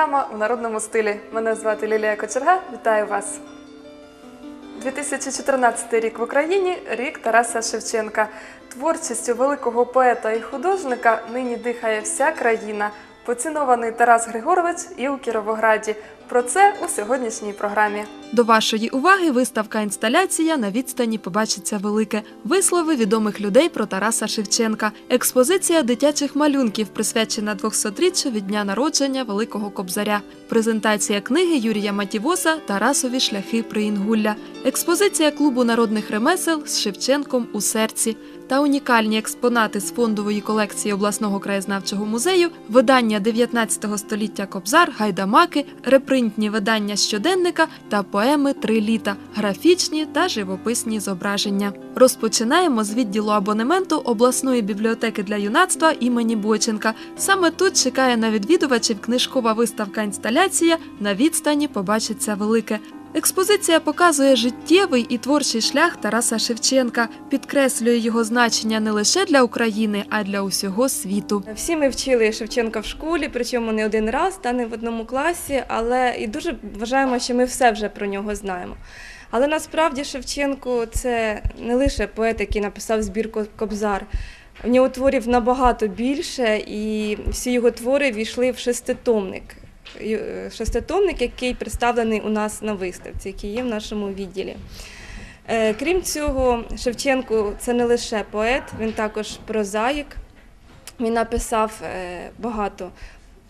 програма у народному стилі. Мене звати Лілія Кочерга. Вітаю вас. 2014 рік в Україні рік Тараса Шевченка. Творчістю великого поета і художника нині дихає вся країна. Поцінований Тарас Григорович і у Кіровограді. Про це у сьогоднішній програмі. До вашої уваги виставка інсталяція на відстані побачиться велике. Вислови відомих людей про Тараса Шевченка. Експозиція дитячих малюнків присвячена 200-річчю від дня народження Великого Кобзаря. Презентація книги Юрія Матівоса Тарасові шляхи Приінгулля. Експозиція клубу народних ремесел з Шевченком у серці. Та унікальні експонати з фондової колекції обласного краєзнавчого музею, видання 19 століття Кобзар, гайдамаки, репринтні видання щоденника та поеми Три літа, графічні та живописні зображення. Розпочинаємо з відділу абонементу обласної бібліотеки для юнацтва імені Бойченка. Саме тут чекає на відвідувачів книжкова виставка інсталяція на відстані побачиться велике. Експозиція показує життєвий і творчий шлях Тараса Шевченка, підкреслює його значення не лише для України, а й для усього світу. Всі ми вчили Шевченка в школі, причому не один раз, та не в одному класі, але і дуже вважаємо, що ми все вже про нього знаємо. Але насправді Шевченко це не лише поет, який написав збірку Кобзар. У нього творів набагато більше, і всі його твори війшли в шеститомник. Е, Шеститомник, який представлений у нас на виставці, який є в нашому відділі. Е, Крім цього, Шевченко це не лише поет, він також прозаїк. Він написав е, багато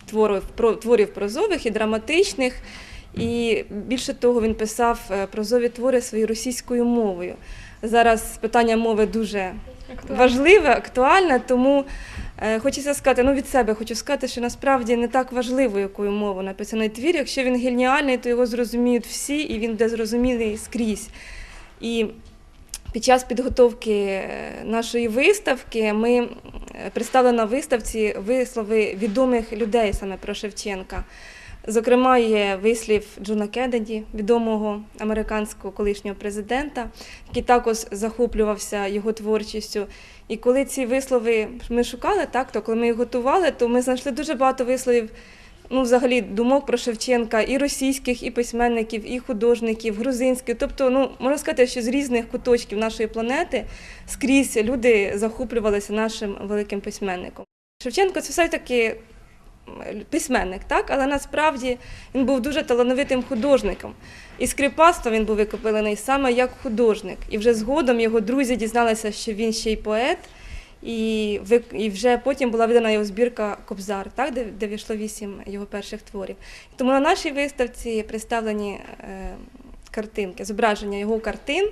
творів, творів прозових і драматичних. І більше того, він писав прозові твори своєю російською мовою. Зараз питання мови дуже важливе, актуальне, тому хочеться сказати, ну від себе хочу сказати, що насправді не так важливо, якою мовою написаний твір. Якщо він геніальний, то його зрозуміють всі, і він буде зрозумілий скрізь. І під час підготовки е, нашої виставки ми е, представили на виставці вислови відомих людей саме про Шевченка. Зокрема, є вислів Джона Кеннеді, відомого американського колишнього президента, який також захоплювався його творчістю. І коли ці вислови ми шукали, так, то коли ми їх готували, то ми знайшли дуже багато висловів, ну, взагалі, думок про Шевченка, і російських, і письменників, і художників, грузинських. Тобто, ну, можна сказати, що з різних куточків нашої планети скрізь люди захоплювалися нашим великим письменником. Шевченко це все-таки письменник, так? але насправді він був дуже талановитим художником. І скрипацтво він був викопилений саме як художник. І вже згодом його друзі дізналися, що він ще й поет. І, і вже потім була видана його збірка Кобзар, так, де, де війшло вісім його перших творів. Тому на нашій виставці представлені е, картинки, зображення його картин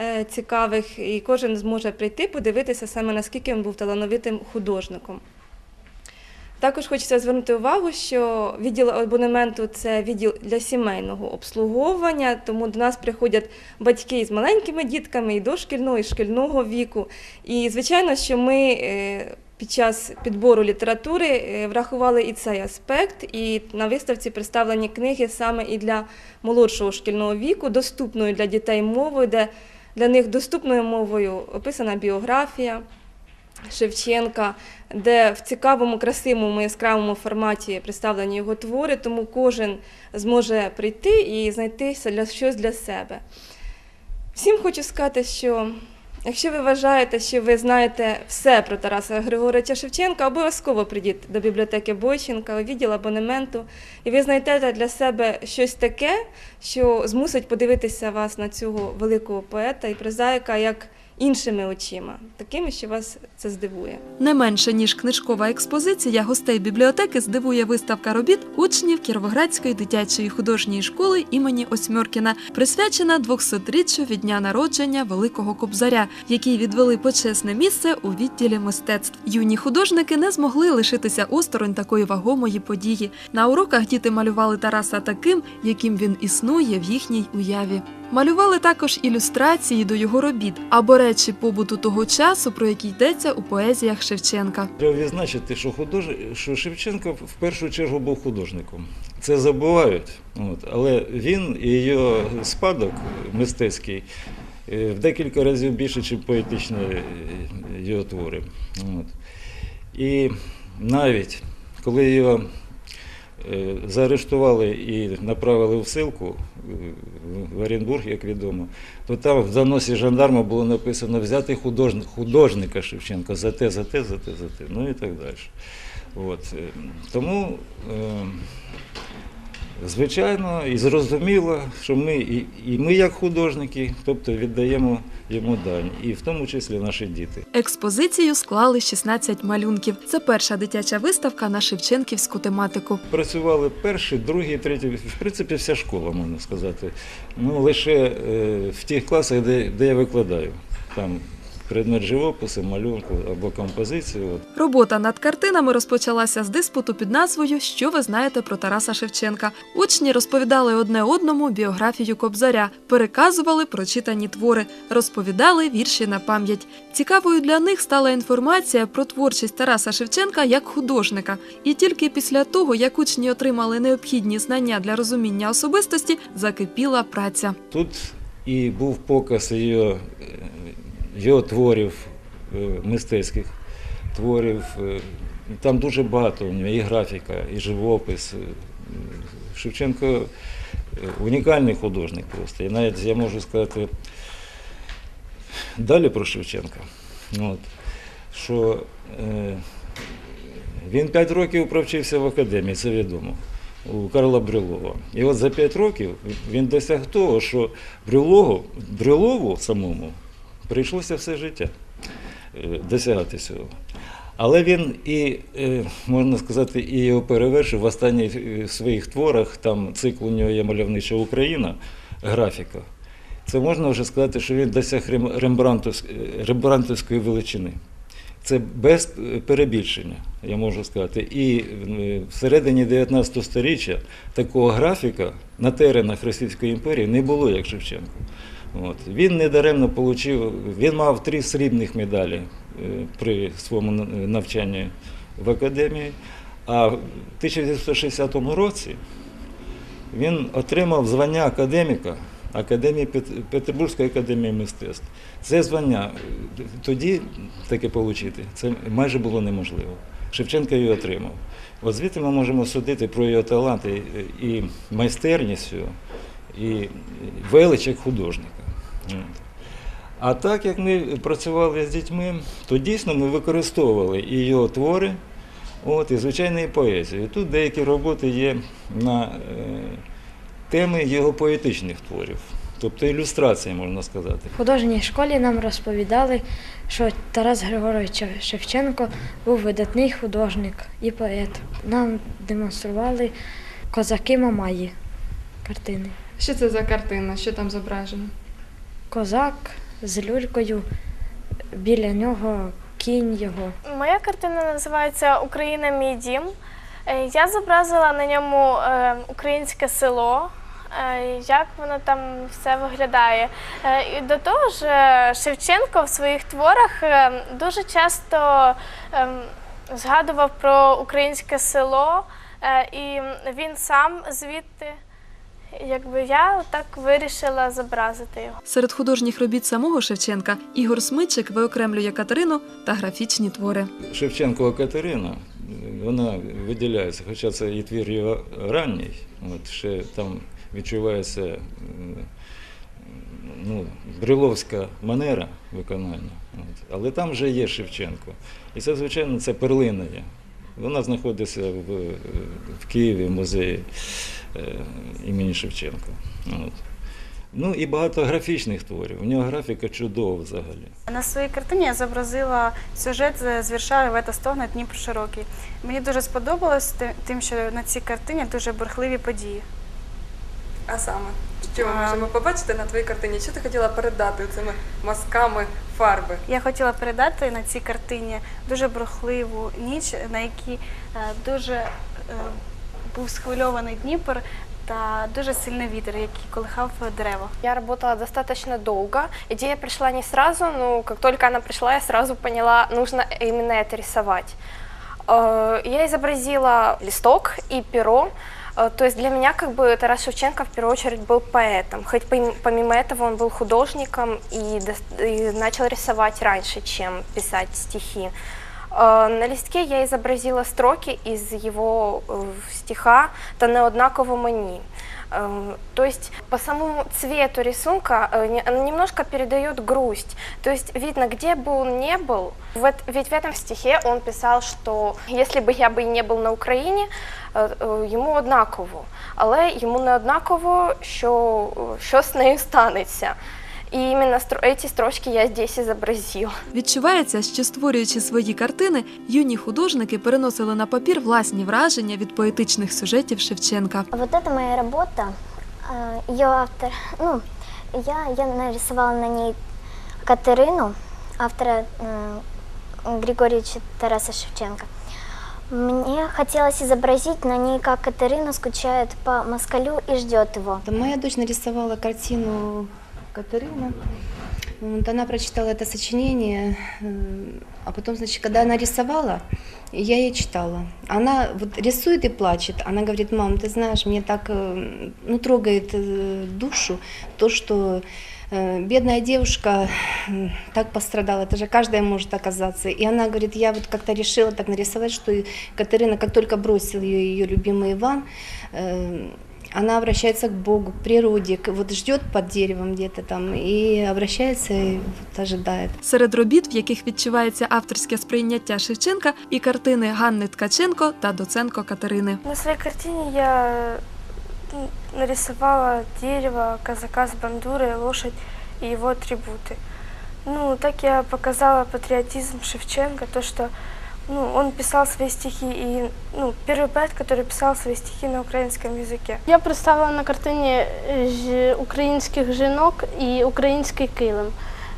е, цікавих, і кожен зможе прийти, подивитися саме наскільки він був талановитим художником. Також хочеться звернути увагу, що відділ абонементу це відділ для сімейного обслуговування, тому до нас приходять батьки з маленькими дітками і дошкільного, і шкільного віку. І звичайно, що ми е, під час підбору літератури е, врахували і цей аспект, і на виставці представлені книги саме і для молодшого шкільного віку, доступною для дітей мовою, де для них доступною мовою описана біографія. Шевченка, де в цікавому, красивому, яскравому форматі представлені його твори, тому кожен зможе прийти і знайти щось для себе. Всім хочу сказати, що якщо ви вважаєте, що ви знаєте все про Тараса Григоровича Шевченка, обов'язково прийдіть до бібліотеки Бойченка, у відділ абонементу, і ви знайдете для себе щось таке, що змусить подивитися вас на цього великого поета і прозаїка як іншими очима, такими, що вас це здивує. Не менше ніж книжкова експозиція гостей бібліотеки здивує виставка робіт учнів Кіровоградської дитячої художньої школи імені Осьмьоркіна, присвячена 200-річчю від дня народження Великого Кобзаря, який відвели почесне місце у відділі мистецтв. Юні художники не змогли лишитися осторонь такої вагомої події. На уроках діти малювали Тараса таким, яким він існує в їхній уяві. Малювали також ілюстрації до його робіт або речі побуту того часу, про які йдеться у поезіях Шевченка. Треба відзначити, що, худож... що Шевченко в першу чергу був художником. Це забувають, от. але він і його спадок мистецький е, в декілька разів більше, ніж поетичні е, його твори. От. І навіть коли його заарештували і направили в ссылку е, в Оренбург, як відомо, то там в доносі жандарма було написано взяти художника, Шевченка за те, за те, за те, за те, ну і так далі. От. е, Тому, е, звичайно, і зрозуміло, що ми, і, і ми як художники, тобто віддаємо йому дань, і в тому числі наші діти. Експозицію склали 16 малюнків. Це перша дитяча виставка на шевченківську тематику. Працювали перший, другий, третій, в принципі, вся школа, можна сказати. Ну, лише е, в тих класах, де, де я викладаю. Там предмет живопису, малюнку або композиції. От. Робота над картинами розпочалася з диспуту під назвою Що ви знаєте про Тараса Шевченка. Учні розповідали одне одному біографію Кобзаря, переказували прочитані твори, розповідали вірші на пам'ять. Цікавою для них стала інформація про творчість Тараса Шевченка як художника. І тільки після того, як учні отримали необхідні знання для розуміння особистості, закипіла праця. Тут і був показ його, е, його творів е, мистецьких творів. е, Там дуже багато у нього і графіка, і живопис. Е, Шевченко унікальний художник просто. І навіть я можу сказати далі про Шевченка. От, що він 5 років провчився в академії, це відомо, у Карла Брюлова. І от за 5 років він досяг того, що Брюлову, Брюлову самому прийшлося все життя е, досягати цього. Але він і, е, можна сказати, і його перевершив в останніх е, своїх творах, там цикл у нього є мальовнича Україна, графіка. Це можна вже сказати, що він досяг рем- рембрантовсь- рембрантовської величини. Це без перебільшення, я можу сказати. І всередині 19 століття такого графіка на теренах Російської імперії не було, як Шевченко. От. Він недаремно отримав, він мав три срібних медалі е, при своєму навчанні в академії. А в 1960 році він отримав звання академіка Академії Пет- Петербурзької академії мистецтв. Це звання е, тоді таке отримати, це майже було неможливо. Шевченко його отримав. От звідти ми можемо судити про його талант і, і майстерність, і велич як художника. А так як ми працювали з дітьми, то дійсно ми використовували і його твори, от, і звичайно, і поезію. І тут деякі роботи є на е, теми його поетичних творів, тобто ілюстрації, можна сказати. В художній школі нам розповідали, що Тарас Григорович Шевченко був видатний художник і поет. Нам демонстрували козаки Мамаї картини. Що це за картина? Що там зображено? Козак з люлькою, біля нього кінь його. Моя картина називається Україна мій дім. Е, Я зобразила на ньому е, українське село, е, як воно там все виглядає. І до того ж, Шевченко в своїх творах дуже часто е, згадував про українське село, і він сам звідти. Якби я так вирішила зобразити його. Серед художніх робіт самого Шевченка Ігор Смичик виокремлює Катерину та графічні твори. Шевченкова Катерина, вона виділяється, хоча це і твір його ранній, от, ще там відчувається е, ну, бриловська манера виконання. От. Але там вже є Шевченко. І це, звичайно, це перлина є. Вона знаходиться в, е, в Києві, в музеї е, імені Шевченка. От. Ну і багато графічних творів. У нього графіка чудова взагалі. На своїй картині я зобразила сюжет з вірша Ревета Стогна Дніпро Широкий. Мені дуже сподобалось тим, що на цій картині дуже бурхливі події. А саме, що ми можемо побачити на твоїй картині? Що ти хотіла передати цими мазками фарби? Я хотіла передати на цій картині дуже бурхливу ніч, на якій е, дуже е, був схвильований Дніпр та дуже сильний вітер, який колихав дерева. Я работала достаточно долго. Идея пришла не сразу, но как только она пришла, я сразу поняла, нужно именно это рисовать. Э, Я изобразила листок и перо. Э, То есть для меня как бы Тарас Шевченко в первую очередь был поэтом. Хоть пом- помимо этого он был художником и, дос- и начал рисовать раньше, чем писать стихи. Э, На листке я изобразила строки из его э, стиха «Та неоднаково мені». Э, То есть по самому цвету рисунка э, не- он немножко передает грусть. То есть видно, где бы он ни был, в эт- ведь в этом стихе он писал, что если бы я бы и не был на Україні, е, е, йому однаково, але йому не однаково, що, е, що з нею станеться. І іменно ці строчки я здесь і зобразила. Відчувається, що створюючи свої картини, юні художники переносили на папір власні враження від поетичних сюжетів Шевченка. Вот это моя работа. Ее автор, ну, я, я нарисовала на ней Катерину, автора э, Григорьевича Тараса Шевченко. Мне хотелось изобразить на ней, как Катерина скучает по москалю и ждет его. Моя дочь нарисовала картину Катерина. Вот, она прочитала это сочинение, э, а потом, значит, когда она рисовала, я ей читала. Она вот рисует и плачет. Она говорит, мам, ты знаешь, мне так э, ну, трогает э, душу то, что э, бедная девушка э, так пострадала. Это же каждая может оказаться. И она говорит, я вот как-то решила так нарисовать, что и Катерина, как только бросил ее ее любимый Иван, э, она обращается к Богу, к природе, вот ждет под деревом где-то там и обращается и вот ожидает. Серед робіт, в яких відчувається авторське сприйняття Шевченка, і картини Ганни Ткаченко та Доценко Катерини. На своей картине я м, нарисовала дерево, казака с бандурой, лошадь и его атрибуты. Ну, так я показала патриотизм Шевченко, то, что ну, он писал свои стихи, и ну, первый поэт, который писал свои стихи на украинском языке. Я представила на картині е, ж- українських жінок і український килим,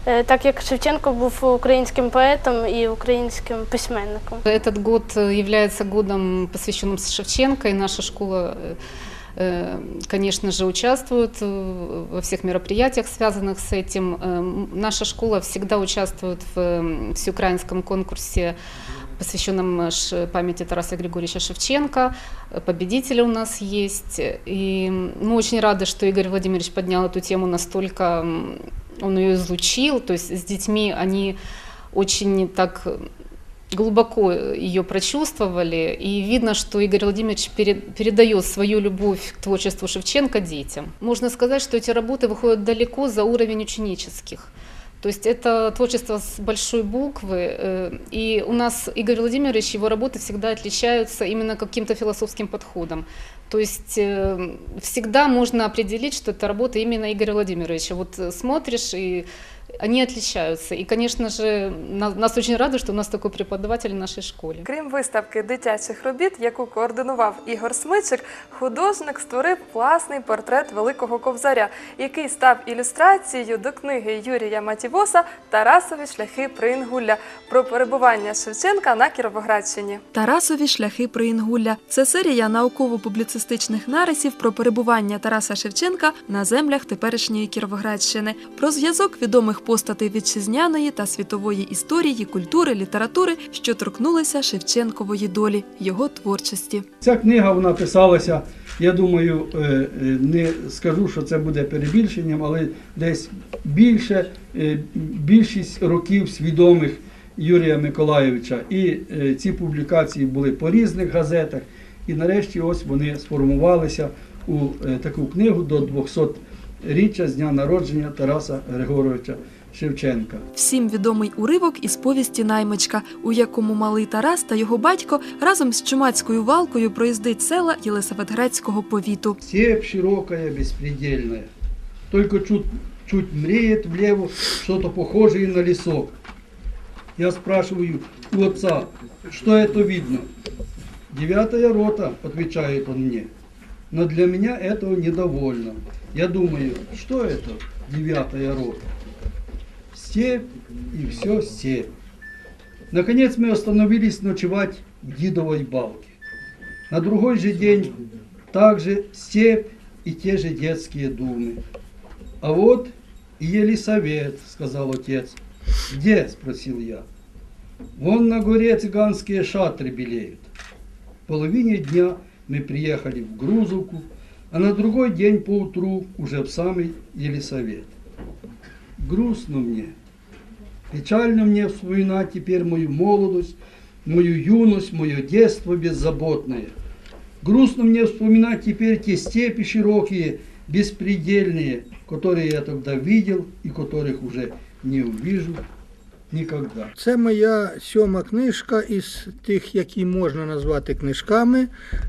Е, так як Шевченко був українським поетом і українським письменником. Этот год э, является годом, посвященным Шевченко, и наша школа, э, э, конечно же, участвует э, во всех мероприятиях, связанных с этим. Э, м, Наша школа всегда участвует в э, всеукраинском конкурсе, посвященном э, памяти Тараса Григорьевича Шевченко. Э, Победители у нас есть. И мы очень рады, что Игорь Владимирович поднял эту тему настолько, он ее излучил. То есть с детьми они очень так глубоко ее прочувствовали, и видно, что Игорь Владимирович пере- передает свою любовь к творчеству Шевченко детям. Можно сказать, что эти работы выходят далеко за уровень ученических. То есть это творчество с большой буквы, э, и у нас Игорь Владимирович, его работы всегда отличаются именно каким-то философским подходом. То есть э, всегда можно определить, что это работа именно Игоря Владимировича. Вот э, смотришь, и они отличаются. И, конечно же, на- нас очень рады, что у нас такой преподаватель в нашей школе. Крім виставки дитячих робіт, яку координував Ігор Смичик, художник створив власний портрет великого ковзаря, який став ілюстрацією до книги Юрія Матівоса Тарасові шляхи Приінгулля про перебування Шевченка на Кіровоградщині. Тарасові шляхи про Інгулля. Це серія науково-публіцистичних нарисів про перебування Тараса Шевченка на землях теперішньої Кіровоградщини, про зв'язок відомих постатей вітчизняної та світової історії, культури, літератури, що торкнулися Шевченкової долі, його творчості. Ця книга вона писалася, я думаю, е, е, не скажу, що це буде перебільшенням, але десь більше, е, більшість років свідомих Юрія Миколайовича. І ці публікації були по різних газетах. І нарешті ось вони сформувалися у таку книгу до 200-річчя з дня народження Тараса Григоровича Шевченка. Всім відомий уривок із повісті Наймичка, у якому малий Тарас та його батько разом з чумацькою валкою проїздить села Єлисаветградського повіту. Степь широкая, беспредельная. Только чуть, чуть мреет влево что-то похожее на лесок. Я спрашиваю у отца, что это видно? Девятая рота, отвечает он мне. Но для меня этого недовольно. Я думаю, что это девятая рота? Степь и все степь. Наконец мы остановились ночевать в Дидовой балке. На другой же день также степь и те же детские думы. А вот и Елисавет, сказал отец. Где? спросил я. Вон на горе цыганские шатры белеют. В половине дня мы приехали в Грузовку, а на другой день поутру уже в самый Елисавет. Грустно мне, печально мне вспоминать теперь мою молодость, мою юность, мое детство беззаботное. Грустно мне вспоминать теперь те степи широкие, беспредельные, которые я тогда видел и которых уже не увижу никогда. Це моя сьома книжка із тих, які можна назвати книжками.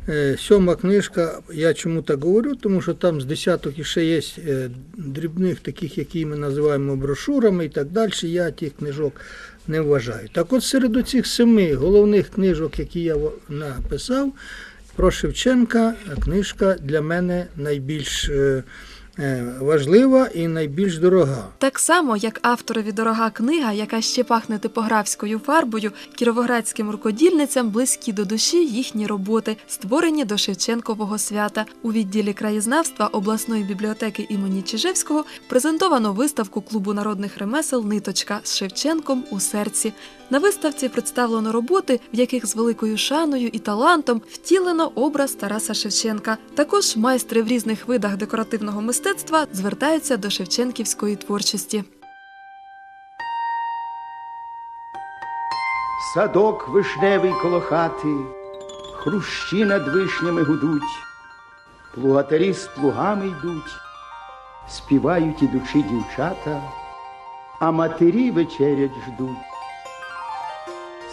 Е, Сьома книжка, я чому так говорю, тому що там з десяток іще є е, дрібних таких, які ми називаємо брошурами і так далі. Я тих книжок не вважаю. Так от серед цих семи головних книжок, які я написав, про Шевченка книжка для мене найбільш е, важлива і найбільш дорога. Так само, як авторові дорога книга, яка ще пахне типографською фарбою, кіровоградським рукодільницям близькі до душі їхні роботи, створені до Шевченкового свята. У відділі краєзнавства обласної бібліотеки імені Чижевського презентовано виставку клубу народних ремесел Ниточка з Шевченком у серці. На виставці представлено роботи, в яких з великою шаною і талантом втілено образ Тараса Шевченка. Також майстри в різних видах декоративного мистецтва звертаються до шевченківської творчості. Садок вишневий коло хати, хрущі над вишнями гудуть, плугатарі з плугами йдуть, співають ідучи дівчата, а матері вечерять ждуть.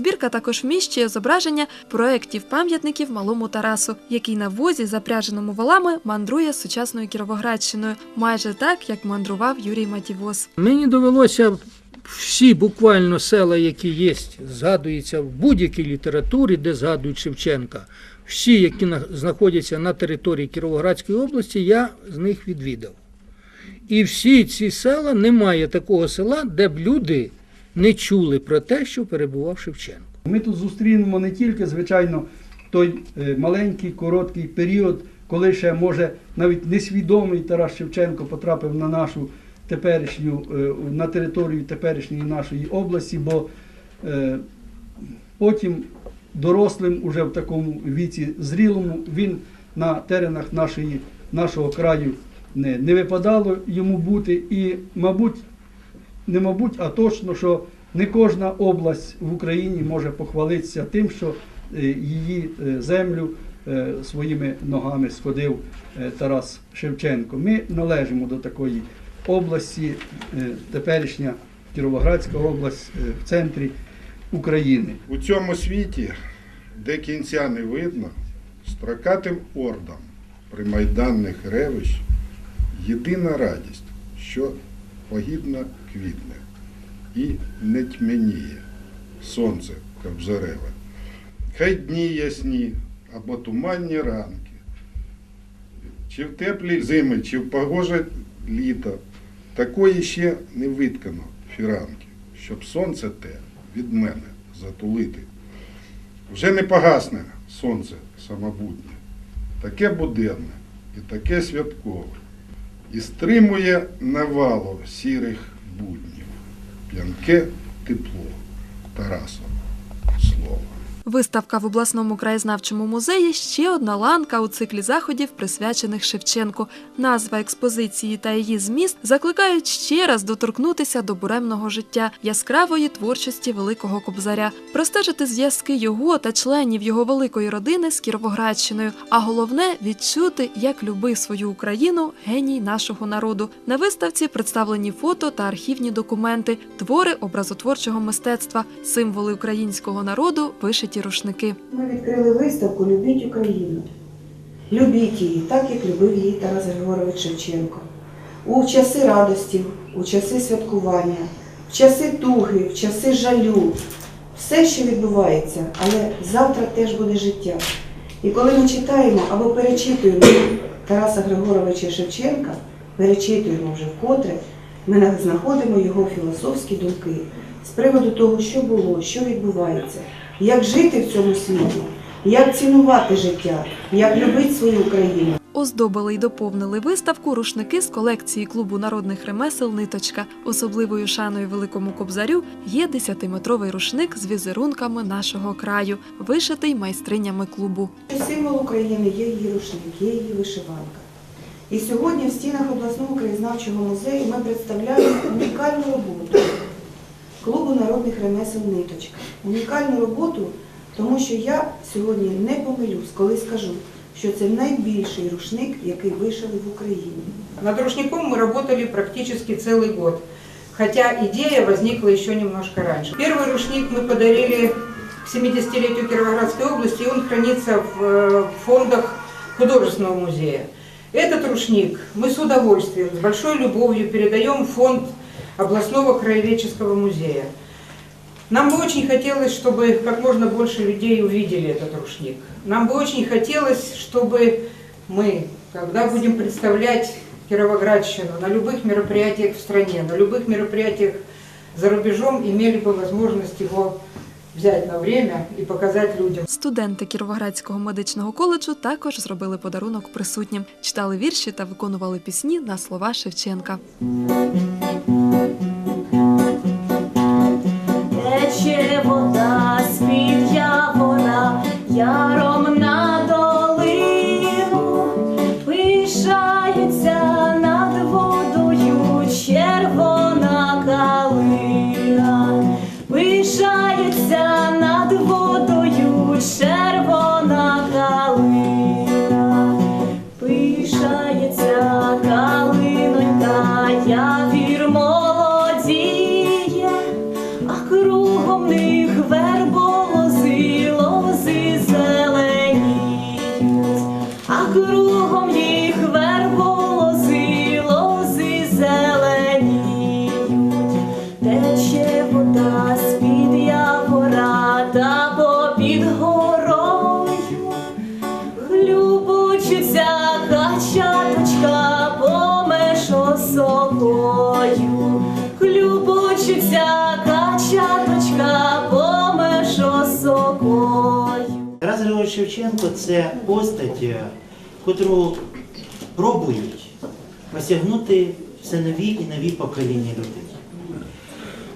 Збірка також вміщує зображення проєктів пам'ятників малому Тарасу, який на возі, запряженому волами, мандрує сучасною Кіровоградщиною, майже так, як мандрував Юрій Матівос. Мені довелося всі буквально села, які є, згадуються в будь-якій літературі, де згадують Шевченка. Всі, які знаходяться на території Кіровоградської області, я з них відвідав. І всі ці села немає такого села, де б люди не чули про те, що перебував Шевченко. Ми тут зустрінемо не тільки, звичайно, той е, маленький, короткий період, коли ще, може, навіть несвідомий Тарас Шевченко потрапив на нашу теперішню, е, на територію теперішньої нашої області, бо е, потім дорослим, уже в такому віці зрілому, він на теренах нашої, нашого краю не, не випадало йому бути. І, мабуть, не мабуть, а точно, що не кожна область в Україні може похвалитися тим, що е, її е, землю е, своїми ногами сходив Тарас Шевченко. Ми належимо до такої області, теперішня Кіровоградська область в центрі України. У цьому світі, де кінця не видно, строкатим ордам примайданних ревищ єдина радість, що погідно квітне і не тьменіє сонце кобзареве. Хай дні ясні або туманні ранки, чи в теплі зими, чи в погоже літо, такої ще не виткано фіранки, щоб сонце те від мене затулити. Вже не погасне сонце самобутнє, таке буденне і таке святкове, і стримує навалу сірих буднів, п'янке тепло Тараса слова. Виставка в обласному краєзнавчому музеї ще одна ланка у циклі заходів, присвячених Шевченку. Назва експозиції та її зміст закликають ще раз доторкнутися до буремного життя, яскравої творчості великого кобзаря, простежити зв'язки його та членів його великої родини з Кіровоградщиною. А головне відчути, як любив свою Україну геній нашого народу. На виставці представлені фото та архівні документи, твори образотворчого мистецтва, символи українського народу, вишиті рушники. Ми відкрили виставку Любіть Україну. Любіть її, так як любив її Тарас Григорович Шевченко. У часи радості, у часи святкування, в часи туги, в часи жалю. Все, що відбувається, але завтра теж буде життя. І коли ми читаємо або перечитуємо Тараса Григоровича Шевченка, перечитуємо вже вкотре, Ми знаходимо його філософські думки з приводу того, що було, що відбувається, як жити в цьому світі, як цінувати життя, як любити свою країну. Оздобили й доповнили виставку рушники з колекції клубу народних ремесел Ниточка. Особливою шаною великому кобзарю є 10-метровий рушник з візерунками нашого краю, вишитий майстринями клубу. Символ України є її рушник, є її вишиванка. І сьогодні в стінах обласного краєзнавчого музею ми представляємо унікальну роботу клубу народних ремесел Ниточка. Унікальну роботу, тому що я сьогодні не помилюсь, коли скажу, що це найбільший рушник, який вишили в Україні. Над рушником мы работали практически целый год, хотя идея возникла еще немножко раньше. Первый рушник мы подарили к 70-летию Кировоградской области, и он хранится в э, фондах художественного музея. Этот рушник мы с удовольствием, с большой любовью передаем в фонд областного краеведческого музея. Нам бы очень хотелось, чтобы как можно больше людей увидели этот рушник. Нам бы очень хотелось, чтобы мы, когда будем представлять Кировоградщину на любых мероприятиях в стране, на любых мероприятиях за рубежом, имели бы возможность его взять на время и показать людям. Студенти Кіровоградського медичного коледжу також зробили подарунок присутнім, читали вірші та виконували пісні на слова Шевченка. Тече вода з-під явора, яром Тарас Шевченко це постать, котру пробують осягнути все нові і нові покоління людей.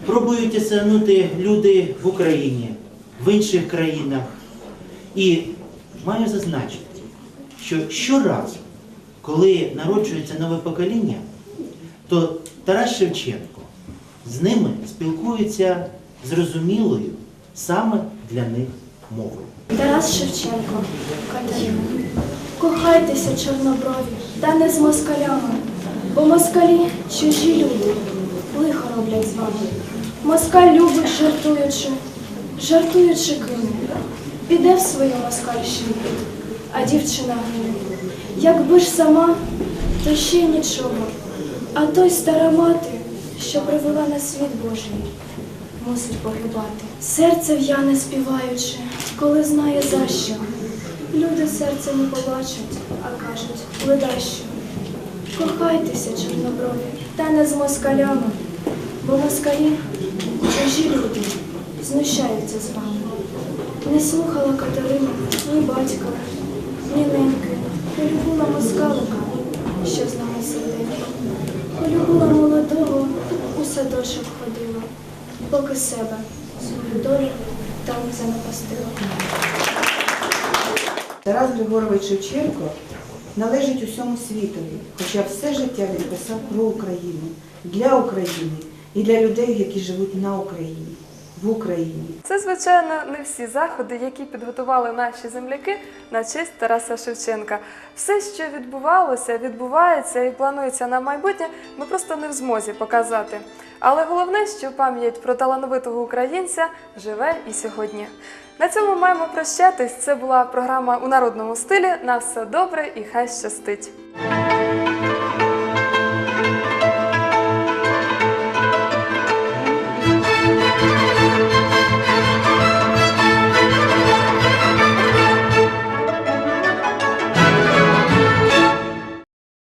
Пробують осягнути люди в Україні, в інших країнах. І маю зазначити, що щоразу, коли народжується нове покоління, то Тарас Шевченко з ними спілкується зрозумілою саме для них мовою. Тарас Шевченко, Катерина. Кохайтеся, чорноброві, та не з москалями, бо москалі чужі люди, лихо роблять з вами. Москаль любить, жартуючи, жартуючи кине, піде в свою москальщину, а дівчина гине. Якби ж сама, то ще нічого, а той стара мати, що привела на світ Божий, мусить погибати. Серце в'яне співаючи, коли знає за що. Люди серця не побачать, а кажуть, ледащо. Кохайтеся, чорноброві, та не з москалями, бо москалі чужі люди знущаються з вами. Не слухала Катерина ні батька, ні неньки, полюбила москалика, що з нами серденько. Полюбила молодого, у садочок ходила, поки себе свою долю там занапастила. Тарас Григорович Шевченко належить усьому світові, хоча все життя він писав про Україну, для України і для людей, які живуть на Україні, в Україні. Це, звичайно, не всі заходи, які підготували наші земляки на честь Тараса Шевченка. Все, що відбувалося, відбувається і планується на майбутнє, ми просто не в змозі показати. Але головне, що пам'ять про талановитого українця живе і сьогодні. На цьому маємо прощатись. Це була програма у народному стилі. На все добре і хай щастить.